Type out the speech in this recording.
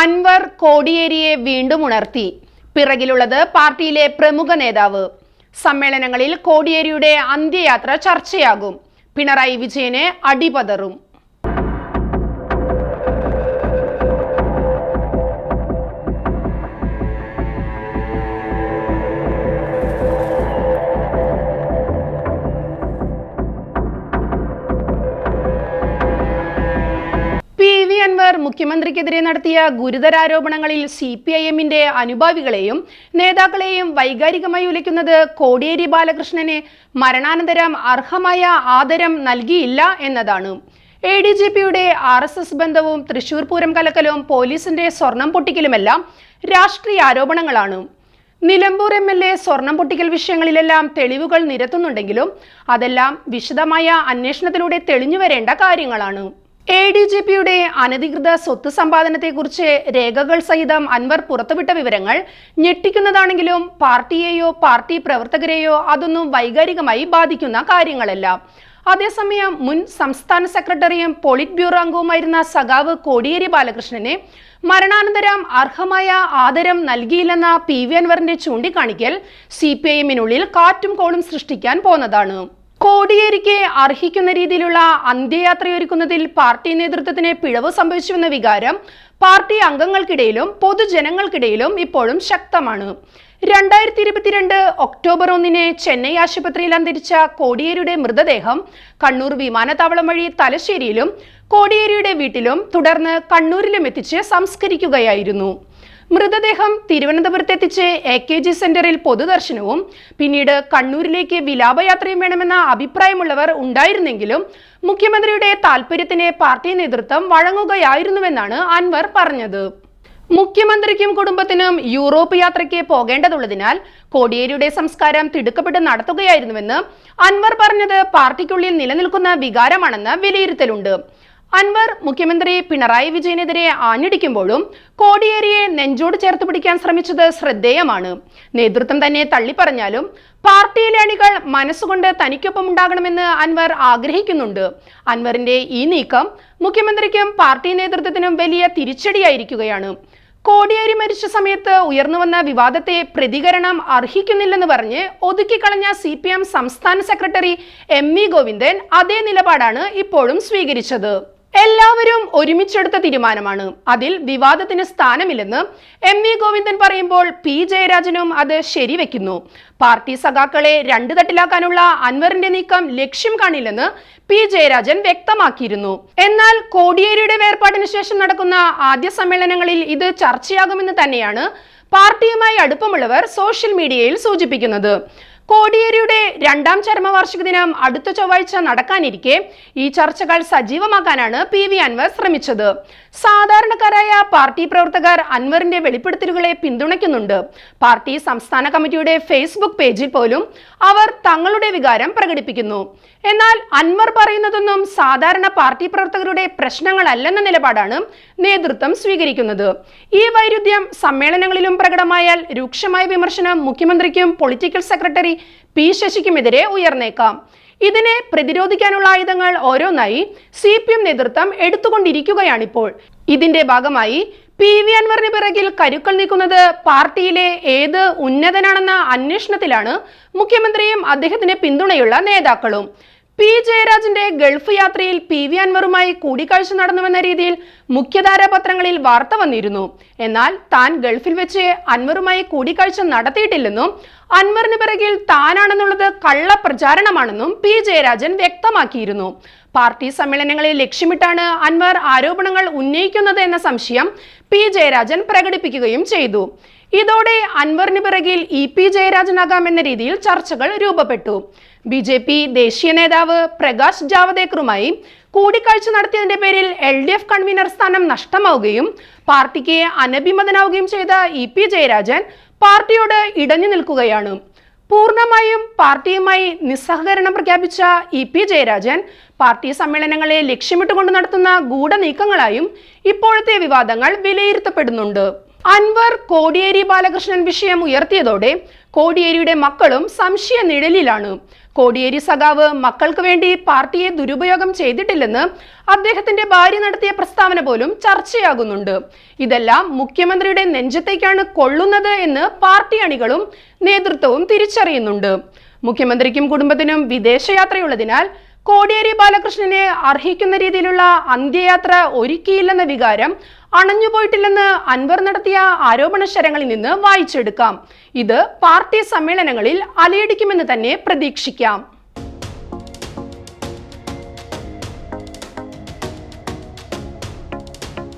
അൻവർ കോടിയേരിയെ വീണ്ടും ഉണർത്തി. പിറകിലുള്ളത് പാർട്ടിയിലെ പ്രമുഖ നേതാവ്. സമ്മേളനങ്ങളിൽ കോടിയേരിയുടെ അന്ത്യയാത്ര ചർച്ചയാകും. പിണറായി വിജയന് അടിപതറും. മുഖ്യമന്ത്രിക്കെതിരെ നടത്തിയ ഗുരുതരാരോപണങ്ങളിൽ സി പി ഐ എമ്മിന്റെ അനുഭാവികളെയും നേതാക്കളെയും വൈകാരികമായി ഉലയ്ക്കുന്നത് കോടിയേരി ബാലകൃഷ്ണന് മരണാനന്തരം അർഹമായ ആദരം നൽകിയില്ല എന്നതാണ്. എ ഡി ജി പിയുടെ ആർ എസ് എസ് ബന്ധവും തൃശൂർ പൂരം കലക്കലും പോലീസിന്റെ സ്വർണം പൊട്ടിക്കലുമെല്ലാം രാഷ്ട്രീയ ആരോപണങ്ങളാണ്. നിലമ്പൂർ എം എൽ എ സ്വർണം പൊട്ടിക്കൽ വിഷയങ്ങളിലെല്ലാം തെളിവുകൾ നിരത്തുന്നുണ്ടെങ്കിലും അതെല്ലാം വിശദമായ അന്വേഷണത്തിലൂടെ തെളിഞ്ഞു വരേണ്ട കാര്യങ്ങളാണ്. എ ഡി ജി പിയുടെ അനധികൃത സ്വത്ത് സമ്പാദനത്തെക്കുറിച്ച് രേഖകൾ സഹിതം അൻവർ പുറത്തുവിട്ട വിവരങ്ങൾ ഞെട്ടിക്കുന്നതാണെങ്കിലും പാർട്ടിയെയോ പാർട്ടി പ്രവർത്തകരെയോ അതൊന്നും വൈകാരികമായി ബാധിക്കുന്ന കാര്യങ്ങളല്ല. അതേസമയം മുൻ സംസ്ഥാന സെക്രട്ടറിയും പോളിറ്റ് ബ്യൂറോ അംഗവുമായിരുന്ന സഖാവ് കോടിയേരി ബാലകൃഷ്ണനെ മരണാനന്തരം അർഹമായ ആദരം നൽകിയില്ലെന്ന പി വി അൻവറിന്റെ ചൂണ്ടിക്കാണിക്കൽ സി പി ഐ എമ്മിനുള്ളിൽ കാറ്റും കോളും സൃഷ്ടിക്കാൻ പോന്നതാണ്. കോടിയേരിക്ക് അർഹിക്കുന്ന രീതിയിലുള്ള അന്ത്യയാത്രയൊരുക്കുന്നതിൽ പാർട്ടി നേതൃത്വത്തിന് പിഴവ് സംഭവിച്ചുവെന്ന വികാരം പാർട്ടി അംഗങ്ങൾക്കിടയിലും പൊതുജനങ്ങൾക്കിടയിലും ഇപ്പോഴും ശക്തമാണ്. രണ്ടായിരത്തി ഇരുപത്തിരണ്ട് ഒക്ടോബർ ഒന്നിന് ചെന്നൈ ആശുപത്രിയിൽ അന്തരിച്ച കോടിയേരിയുടെ മൃതദേഹം കണ്ണൂർ വിമാനത്താവളം വഴി തലശ്ശേരിയിലും കോടിയേരിയുടെ വീട്ടിലും തുടർന്ന് കണ്ണൂരിലും എത്തിച്ച് സംസ്കരിക്കുകയായിരുന്നു. മൃതദേഹം തിരുവനന്തപുരത്ത് എത്തിച്ച് എ കെ ജി സെന്ററിൽ പൊതുദർശനവും പിന്നീട് കണ്ണൂരിലേക്ക് വിലാപയാത്രയും വേണമെന്ന അഭിപ്രായമുള്ളവർ ഉണ്ടായിരുന്നെങ്കിലും മുഖ്യമന്ത്രിയുടെ താൽപര്യത്തിന് പാർട്ടി നേതൃത്വം വഴങ്ങുകയായിരുന്നുവെന്നാണ് അൻവർ പറഞ്ഞത്. മുഖ്യമന്ത്രിക്കും കുടുംബത്തിനും യൂറോപ്പ് യാത്രയ്ക്ക് പോകേണ്ടതുള്ളതിനാൽ കോടിയേരിയുടെ സംസ്കാരം തിടുക്കപ്പെട്ട് നടത്തുകയായിരുന്നുവെന്ന് അൻവർ പറഞ്ഞത് പാർട്ടിക്കുള്ളിൽ നിലനിൽക്കുന്ന വികാരമാണെന്ന് വിലയിരുത്തലുണ്ട്. അൻവർ മുഖ്യമന്ത്രി പിണറായി വിജയനെതിരെ ആഞ്ഞടിക്കുമ്പോഴും കോടിയേരിയെ നെഞ്ചോട് ചേർത്ത് പിടിക്കാൻ ശ്രമിച്ചത് ശ്രദ്ധേയമാണ്. നേതൃത്വം തന്നെ തള്ളിപ്പറഞ്ഞാലും പാർട്ടിയിലെ അണികൾ മനസ്സുകൊണ്ട് തനിക്കൊപ്പം ഉണ്ടാകണമെന്ന് അൻവർ ആഗ്രഹിക്കുന്നുണ്ട്. അൻവറിന്റെ ഈ നീക്കം മുഖ്യമന്ത്രിക്കും പാർട്ടി നേതൃത്വത്തിനും വലിയ തിരിച്ചടിയായിരിക്കുകയാണ്. കോടിയേരി മരിച്ച സമയത്ത് ഉയർന്നുവന്ന വിവാദത്തെ പ്രതികരണം അർഹിക്കുന്നില്ലെന്ന് പറഞ്ഞ് ഒതുക്കിക്കളഞ്ഞ സി പി എം സംസ്ഥാന സെക്രട്ടറി എം വി ഗോവിന്ദൻ അതേ നിലപാടാണ് ഇപ്പോഴും സ്വീകരിച്ചത്. എല്ലാവരും ഒരുമിച്ചെടുത്ത തീരുമാനമാണ്. അതിൽ വിവാദത്തിന് സ്ഥാനമില്ലെന്ന് എം വി ഗോവിന്ദൻ പറയുമ്പോൾ പി ജയരാജനും അത് ശരിവെക്കുന്നു. പാർട്ടി സഖാക്കളെ രണ്ടു തട്ടിലാക്കാനുള്ള അൻവറിന്റെ നീക്കം ലക്ഷ്യം കാണില്ലെന്ന് പി ജയരാജൻ വ്യക്തമാക്കിയിരുന്നു. എന്നാൽ കോടിയേരിയുടെ വേർപാടിന് ശേഷം നടക്കുന്ന ആദ്യ സമ്മേളനങ്ങളിൽ ഇത് ചർച്ചയാകുമെന്ന് തന്നെയാണ് പാർട്ടിയുമായി അടുപ്പമുള്ളവർ സോഷ്യൽ മീഡിയയിൽ സൂചിപ്പിക്കുന്നത്. കോടിയേരിയുടെ രണ്ടാം ചരമവാർഷിക ദിനം അടുത്ത ചൊവ്വാഴ്ച നടക്കാനിരിക്കെ ഈ ചർച്ചകൾ സജീവമാക്കാനാണ് പി വി അൻവർ ശ്രമിച്ചത്. സാധാരണക്കാരായ പാർട്ടി പ്രവർത്തകർ അൻവറിന്റെ വെളിപ്പെടുത്തലുകളെ പിന്തുണയ്ക്കുന്നുണ്ട്. പാർട്ടി സംസ്ഥാന കമ്മിറ്റിയുടെ ഫേസ്ബുക്ക് പേജിൽ പോലും അവർ തങ്ങളുടെ വികാരം പ്രകടിപ്പിക്കുന്നു. എന്നാൽ അൻവർ പറയുന്നതൊന്നും സാധാരണ പാർട്ടി പ്രവർത്തകരുടെ പ്രശ്നങ്ങളല്ലെന്ന നിലപാടാണ് നേതൃത്വം സ്വീകരിക്കുന്നത്. ഈ വൈരുദ്ധ്യം സമ്മേളനങ്ങളിലും പ്രകടമായാൽ രൂക്ഷമായ വിമർശനം മുഖ്യമന്ത്രിക്കും പൊളിറ്റിക്കൽ സെക്രട്ടറി പി ശശിക്കുമെതിരെ ഉയർന്നേക്കാം. ഇതിനെ പ്രതിരോധിക്കാനുള്ള ആയുധങ്ങൾ ഓരോന്നായി സി പി എം നേതൃത്വം എടുത്തുകൊണ്ടിരിക്കുകയാണിപ്പോൾ. ഇതിന്റെ ഭാഗമായി പി വി അൻവറിന് പിറകിൽ കരുക്കൾ നീക്കുന്നത് പാർട്ടിയിലെ ഏത് ഉന്നതനാണെന്ന അന്വേഷണത്തിലാണ് മുഖ്യമന്ത്രിയും അദ്ദേഹത്തിന് പിന്തുണയുള്ള നേതാക്കളും. പി ജയരാജന്റെ ഗൾഫ് യാത്രയിൽ പി വി അൻവറുമായി കൂടിക്കാഴ്ച നടന്നുവെന്ന രീതിയിൽ മുഖ്യധാരാ പത്രങ്ങളിൽ വാർത്ത വന്നിരുന്നു. എന്നാൽ താൻ ഗൾഫിൽ വെച്ച് അൻവറുമായി കൂടിക്കാഴ്ച നടത്തിയിട്ടില്ലെന്നും അൻവറിന് പിറകിൽ താനാണെന്നുള്ളത് കള്ള പ്രചാരണമാണെന്നും പി ജയരാജൻ വ്യക്തമാക്കിയിരുന്നു. പാർട്ടി സമ്മേളനങ്ങളെ ലക്ഷ്യമിട്ടാണ് അൻവർ ആരോപണങ്ങൾ ഉന്നയിക്കുന്നത് എന്ന സംശയം പി ജയരാജൻ പ്രകടിപ്പിക്കുകയും ചെയ്തു. ഇതോടെ അൻവറിന് പിറകിൽ ഇ പി ജയരാജനാകാം എന്ന രീതിയിൽ ചർച്ചകൾ രൂപപ്പെട്ടു. ബി ജെ പി ദേശീയ നേതാവ് പ്രകാശ് ജാവദേക്കറുമായി കൂടിക്കാഴ്ച നടത്തിയതിന്റെ പേരിൽ എൽ ഡി എഫ് കൺവീനർ സ്ഥാനം നഷ്ടമാവുകയും പാർട്ടിക്ക് അനഭിമതനാവുകയും ചെയ്ത ഇ പി ജയരാജൻ പാർട്ടിയോട് ഇടഞ്ഞു നിൽക്കുകയാണ്. പൂർണമായും പാർട്ടിയുമായി നിസ്സഹകരണം പ്രഖ്യാപിച്ച ഇ പി ജയരാജൻ പാർട്ടി സമ്മേളനങ്ങളെ ലക്ഷ്യമിട്ടുകൊണ്ട് നടത്തുന്ന ഗൂഢനീക്കങ്ങളായും ഇപ്പോഴത്തെ വിവാദങ്ങൾ വിലയിരുത്തപ്പെടുന്നുണ്ട്. അൻവർ കോടിയേരി ബാലകൃഷ്ണൻ വിഷയം ഉയർത്തിയതോടെ കോടിയേരിയുടെ മക്കളും സംശയ നിഴലിലാണ്. കോടിയേരി സഖാവ് മക്കൾക്ക് വേണ്ടി പാർട്ടിയെ ദുരുപയോഗം ചെയ്തിട്ടില്ലെന്ന് അദ്ദേഹത്തിന്റെ ഭാര്യ നടത്തിയ പ്രസ്താവന പോലും ചർച്ചയാകുന്നുണ്ട്. ഇതെല്ലാം മുഖ്യമന്ത്രിയുടെ നെഞ്ചത്തേക്കാണ് കൊള്ളുന്നത് എന്ന് പാർട്ടി അണികളും നേതൃത്വവും തിരിച്ചറിയുന്നുണ്ട്. മുഖ്യമന്ത്രിക്കും കുടുംബത്തിനും വിദേശയാത്രയുള്ളതിനാൽ കോടിയേരി ബാലകൃഷ്ണനെ അർഹിക്കുന്ന രീതിയിലുള്ള അന്ത്യയാത്ര ഒരുക്കിയില്ലെന്ന വികാരം അണഞ്ഞുപോയിട്ടില്ലെന്ന് അൻവർ നടത്തിയ ആരോപണ ശരങ്ങളിൽ നിന്ന് വായിച്ചെടുക്കാം. ഇത് പാർട്ടി സമ്മേളനങ്ങളിൽ അലയടിക്കുമെന്ന് തന്നെ പ്രതീക്ഷിക്കാം.